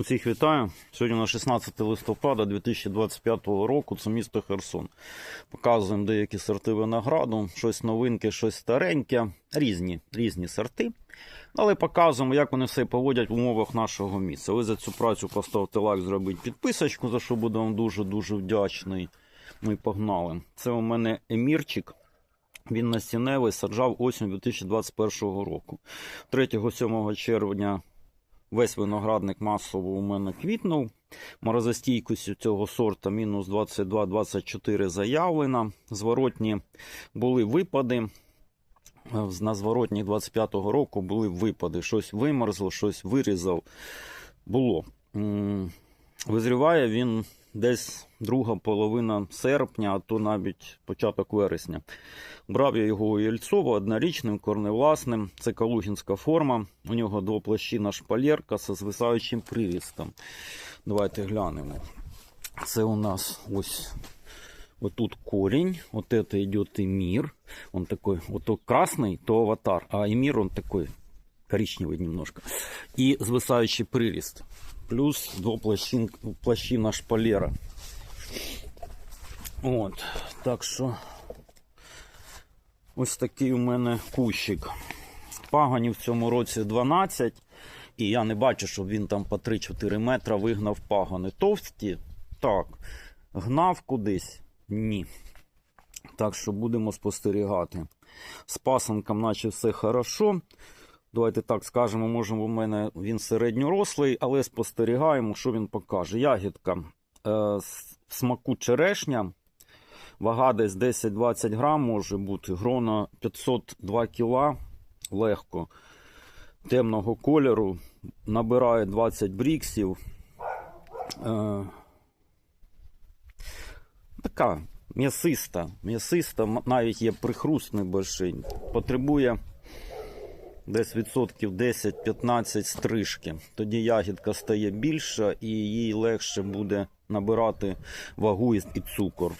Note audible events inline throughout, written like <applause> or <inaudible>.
Усіх вітаю. Сьогодні на 16 листопада 2025 року. Це місто Херсон. Показуємо деякі сорти винограду, щось новинке, щось стареньке, різні, різні сорти. Але показуємо, як вони все поводять в умовах нашого місця. Ви за цю працю поставте лайк, зробіть підписочку, за що буду вам дуже-дуже вдячний. Ну і погнали. Це у мене емірчик. Він насінневий саджав осінь 2021 року. 3-7 червня Весь виноградник масово у мене квітнув. Морозостійкість у цього сорта мінус 22-24 заявлена. Зворотні були випади. На зворотні 25-го року були випади. Щось вимерзло, щось вирізав. Було. Визріває він десь друга половина серпня, а то навіть початок вересня. Брав я його у Єльцова однорічним, корневласним. Це калугінська форма. У нього двоплощина шпалерка зі звисаючим прирістом. Давайте глянемо. Це у нас ось отут корінь, вот это идет эмир. Он такой, вот то красный, то аватар, а эмир он такой коричневый немножко. И звисающий прирост. Плюс двоплощин, площина шпалера. От, так що ось такий у мене кущик. Паганів в цьому році 12, і я не бачу, щоб він там по 3-4 метра вигнав пагани. Товсті? Так. Гнав кудись? Ні. Так що будемо спостерігати. З пасанком, наче все хорошо. Давайте так скажемо, може, у мене він середньорослий, але спостерігаємо, що він покаже. Ягідка е, в смаку черешня. Вага десь 10-20 грам може бути. Грона 502 кіла легко. Темного кольору. Набирає 20 бріксів. Е, така м'ясиста. М'ясиста, навіть є прихруст небольший. Потребує десь відсотків 10-15 стрижки. Тоді ягідка стає більша і їй легше буде набирати вагу і цукор.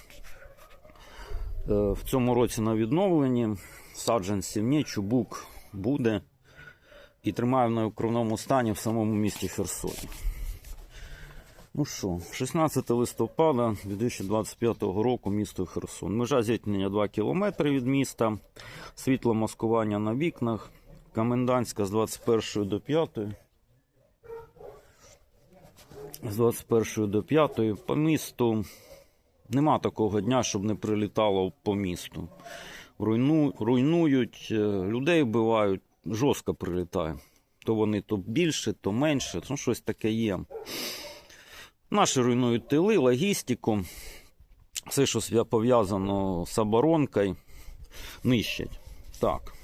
Е, В цьому році на відновленні саджанців ні, чубук буде і тримаю на укровному стані в самому місті Херсоні. Ну що, 16 листопада 2025 року місто Херсон. Межа зіткнення 2 км від міста, світло маскування на вікнах, комендантська з 21 до 5. З 21 до 5 по місту нема такого дня, щоб не прилітало по місту. Руйну, руйнують, е, людей вбивають, жорстко прилітає. То вони то більше, то менше, ну щось таке є. Наші руйнують тили, логістику, все, що пов'язано з оборонкою, нищать. Так.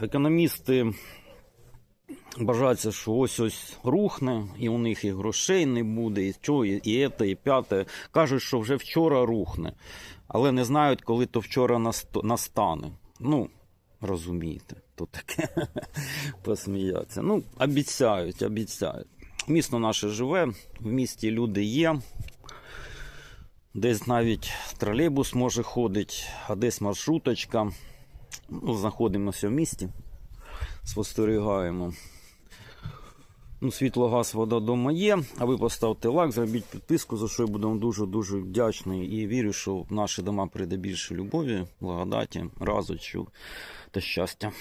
Економісти бажаються, що ось ось рухне, і у них і грошей не буде, і що, і, те, і п'яте. Кажуть, що вже вчора рухне, але не знають, коли то вчора настане. Ну, розумієте, то таке <laughs> посміятися. Ну, обіцяють, обіцяють. Місто наше живе, в місті люди є. Десь навіть тролейбус може ходити, а десь маршруточка. Ну, знаходимося в місті, спостерігаємо. Ну, світло, газ, вода вдома є. А ви поставте лайк, зробіть підписку, за що я буду вам дуже-дуже вдячний. І вірю, що в наші дома прийде більше любові, благодаті, разочів та щастя.